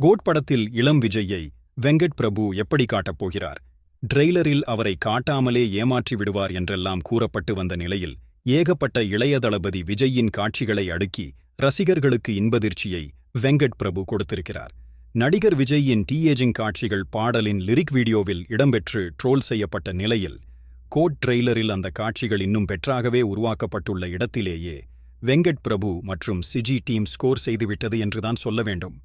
Code படத்தில் இளம் விஜய்யை வெங்கட் பிரபு எப்படி காட்டப் போகிறார்? ட்ரெய்லரில் அவரை காட்டாமலே ஏமாற்றி விடுவார் என்றெல்லாம் கூறப்பட்டு வந்த நிலையில் ஏகப்பட்ட இளைய தளபதி விஜய்யின் காட்சிகளை அடுக்கி ரசிகர்களுக்கு இன்பதிர்ச்சியை வெங்கட் பிரபு கொடுத்திருக்கிறார். நடிகர் விஜய்யின் டீஏஜிங் காட்சிகள் பாடலின் லிரிக் வீடியோவில் இடம்பெற்று ட்ரோல் செய்யப்பட்ட நிலையில் கோட் ட்ரெய்லரில் அந்த காட்சிகள் இன்னும் பெற்றாகவே உருவாக்கப்பட்டுள்ள இடத்திலேயே வெங்கட் பிரபு மற்றும் சிஜி டீம் ஸ்கோர் செய்துவிட்டது என்றுதான் சொல்ல வேண்டும்.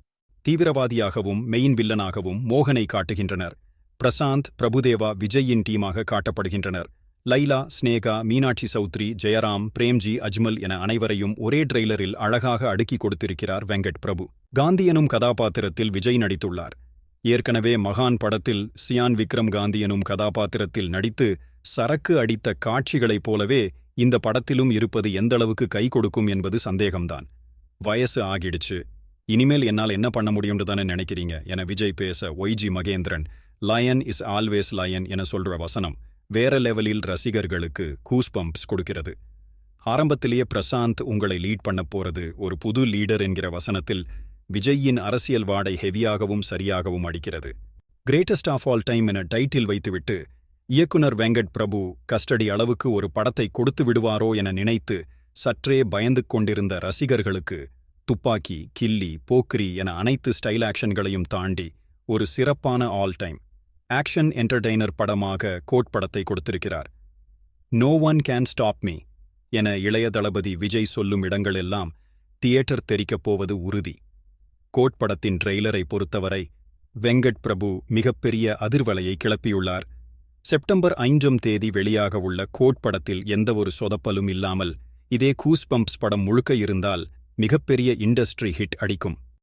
தீவிரவாதியாகவும் மெயின் வில்லனாகவும் மோகனை காட்டுகின்றனர். பிரசாந்த் பிரபுதேவா விஜய்யின் டீமாக காட்டப்படுகின்றனர். லைலா ஸ்னேகா மீனாட்சி சௌத்ரி ஜெயராம் பிரேம்ஜி அஜ்மல் என அனைவரையும் ஒரே ட்ரெய்லரில் அழகாக அடுக்கி கொடுத்திருக்கிறார் வெங்கட் பிரபு. காந்தி எனும் கதாபாத்திரத்தில் விஜய் நடித்துள்ளார். ஏற்கனவே மகான் படத்தில் சியான் விக்ரம் காந்தி எனும் கதாபாத்திரத்தில் நடித்து சரக்கு அடித்த காட்சிகளைப் போலவே இந்த படத்திலும் இருப்பது எந்தளவுக்கு கை கொடுக்கும் என்பது சந்தேகம்தான். வயசு ஆகிடுச்சு. இனிமேல் என்னால் என்ன பண்ண முடியும்னு தானே நினைக்கிறீங்க? என விஜய் பேச YG Mahendran lion is always lion என சொல்ற வசனம் வேற லெவலில் ரசிகர்களுக்கு கூஸ் பம்ப்ஸ் கொடுக்கிறது. ஆரம்பத்திலேயே பிரசாந்த் உங்களை லீட் பண்ண போறது ஒரு புது லீடர் என்கிற வசனத்தில் விஜய்யின் அரசியல் வாடை ஹெவியாகவும் சரியாகவும் அடிக்கிறது. கிரேட்டஸ்ட் ஆஃப் ஆல் டைம் என டைட்டில் வைத்துவிட்டு இயக்குனர் வெங்கட் பிரபு கஸ்டடி அளவுக்கு ஒரு படத்தை கொடுத்து விடுவாரோ என நினைத்து சற்றே பயந்து கொண்டிருந்த ரசிகர்களுக்கு துப்பாக்கி கில்லி போக்ரி என அனைத்து ஸ்டைல் ஆக்ஷன்களையும் தாண்டி ஒரு சிறப்பான ஆல் டைம் ஆக்ஷன் என்டர்டெய்னர் படமாக கோட் படத்தை கொடுத்திருக்கிறார். No one can stop me என இளைய தளபதி விஜய் சொல்லும் இடங்களெல்லாம் தியேட்டர் தெரிக்கப் போவது உறுதி. கோட் படத்தின் ட்ரெய்லரை பொறுத்தவரை வெங்கட் பிரபு மிகப்பெரிய அதிர்வலையை கிளப்பியுள்ளார். செப்டம்பர் ஐந்தாம் தேதி வெளியாக உள்ள கோட் படத்தில் எந்தவொரு சொதப்பலும் இல்லாமல் இதே கூஸ்பம்ப்ஸ் படம் முழுக்க இருந்தால் மிகப்பெரிய இண்டஸ்ட்ரி ஹிட் அடிக்கும்.